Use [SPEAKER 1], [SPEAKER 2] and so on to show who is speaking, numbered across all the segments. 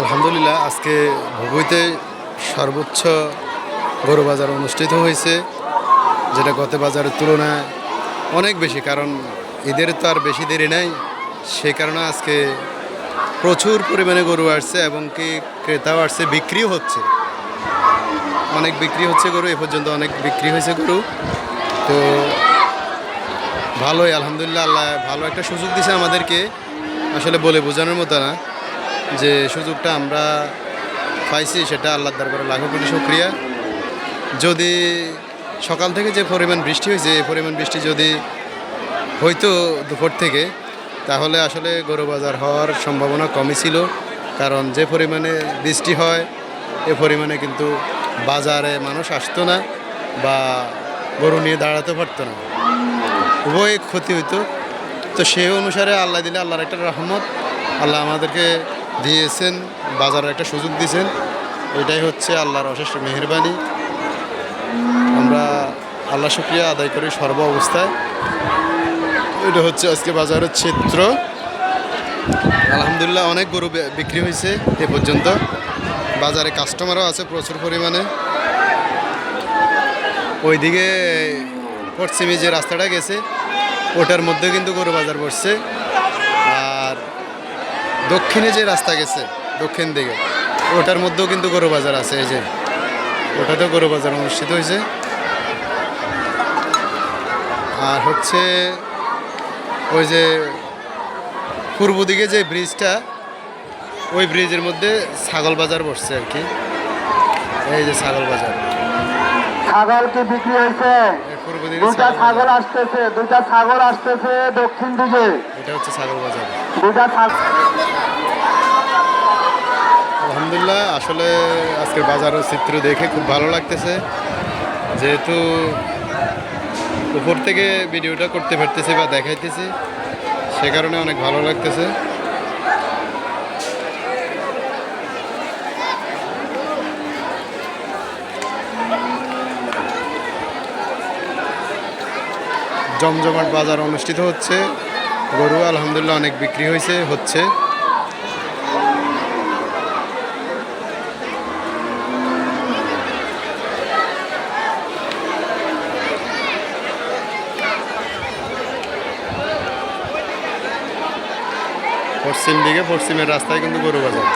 [SPEAKER 1] আলহামদুলিল্লাহ, আজকে ভুগুইতে সর্বোচ্চ গরু বাজার অনুষ্ঠিত হয়েছে, যেটা গত বাজারের তুলনায় অনেক বেশি, কারণ ঈদের তো আর বেশি দেরি নাই। সে কারণে আজকে প্রচুর পরিমাণে গরু আসছে এবং কি ক্রেতাও আসছে, বিক্রিও হচ্ছে। অনেক বিক্রি হচ্ছে গরু, এ পর্যন্ত অনেক বিক্রি হয়েছে গরু। তো ভালোই, আলহামদুলিল্লাহ, আল্লাহ ভালো একটা সুযোগ দিছে আমাদেরকে। আসলে বলে বোঝানোর মতো না। যে সুযোগটা আমরা পাইছি, সেটা আল্লাহর দরবারে লাখো কোটি শুক্রিয়া। যদি সকাল থেকে যে পরিমাণ বৃষ্টি হয়েছে, এই পরিমাণ বৃষ্টি যদি হয়তো দুপুর থেকে, তাহলে আসলে গরু বাজার হওয়ার সম্ভাবনা কমই ছিল। কারণ যে পরিমাণে বৃষ্টি হয়, এ পরিমাণে কিন্তু বাজারে মানুষ আসতো না বা গরু নিয়ে দাঁড়াতে পারতো না। উভয় ক্ষতি হইতো। তো সেই অনুসারে আল্লাহ দিলে আল্লাহর একটা রহমত। আল্লাহ আমাদেরকে দিয়েছেন, বাজারের একটা সুযোগ দিয়েছেন। এটাই হচ্ছে আল্লাহর অশেষ মেহরবানি। আমরা আল্লাহ শুক্রিয়া আদায় করি সর্ব অবস্থায়। এটা হচ্ছে আজকে বাজারের চিত্র। আলহামদুলিল্লাহ অনেক গরু বিক্রি হয়েছে এ পর্যন্ত। বাজারে কাস্টমারও আছে প্রচুর পরিমাণে। ওইদিকে পশ্চিমে যে রাস্তাটা গেছে, ওটার মধ্যে কিন্তু গরু বাজার বসছে। দক্ষিণে যে রাস্তা গেছে, দক্ষিণ দিকে, ওটার মধ্যেও কিন্তু গরু বাজার আছে, এই যে। ওটাতেও গরু বাজার অনুষ্ঠিত হয়েছে। আর হচ্ছে ওই যে পূর্ব দিকে যে ব্রিজটা, ওই ব্রিজের মধ্যে ছাগল বাজার বসছে আর কি। এই যে ছাগল বাজার।
[SPEAKER 2] ছাগল কি বিক্রি হয়েছে। দুটা
[SPEAKER 1] ছাগল
[SPEAKER 2] ছাগল আসতেছে দুটা ছাগল আসতেছে দক্ষিণ দিকে।
[SPEAKER 1] এটা হচ্ছে ছাগল বাজার।
[SPEAKER 2] দুটা ছাগল
[SPEAKER 1] আলহামদুলিল্লাহ আসলে আজকের বাজারের চিত্র দেখে খুব ভালো লাগতেছে। যেহেতু উপর থেকে ভিডিওটা করতে পারতেছি বা দেখাইতেছি সে কারণে অনেক ভালো লাগতেছে। জমজমাট বাজার অনুষ্ঠিত হচ্ছে। গরু আলহামদুলিল্লাহ অনেক বিক্রি হয়েছে, হচ্ছে। পশ্চিম দিকে, পশ্চিমের রাস্তায় কিন্তু গরু বাজার।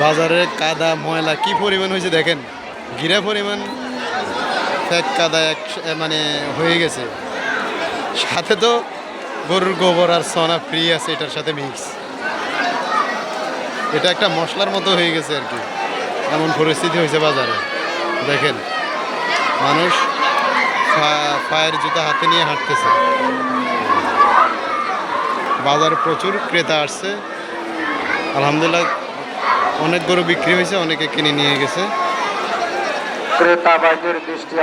[SPEAKER 1] বাজারে কাদা, ময়লা কি পরিমাণ হয়েছে দেখেন? গিরা পরিমাণ ফ্যাক কাদা এক মানে হয়ে গেছে। সাথে তো গরুর গোবর আর সনা ফ্রি আছে, এটার সাথে মিক্স এটা একটা মশলার মতো হয়ে গেছে আর কি। এমন পরিস্থিতি হয়েছে বাজারে। দেখেন, মানুষ পায়ের জুতা হাতে নিয়ে হাঁটতেছে। বাজারে প্রচুর ক্রেতা আসছে। আলহামদুলিল্লাহ অনেক গরু বিক্রি হয়েছে অনেকে কিনে নিয়ে গেছে।
[SPEAKER 2] ক্রেতা বাজার দৃষ্টি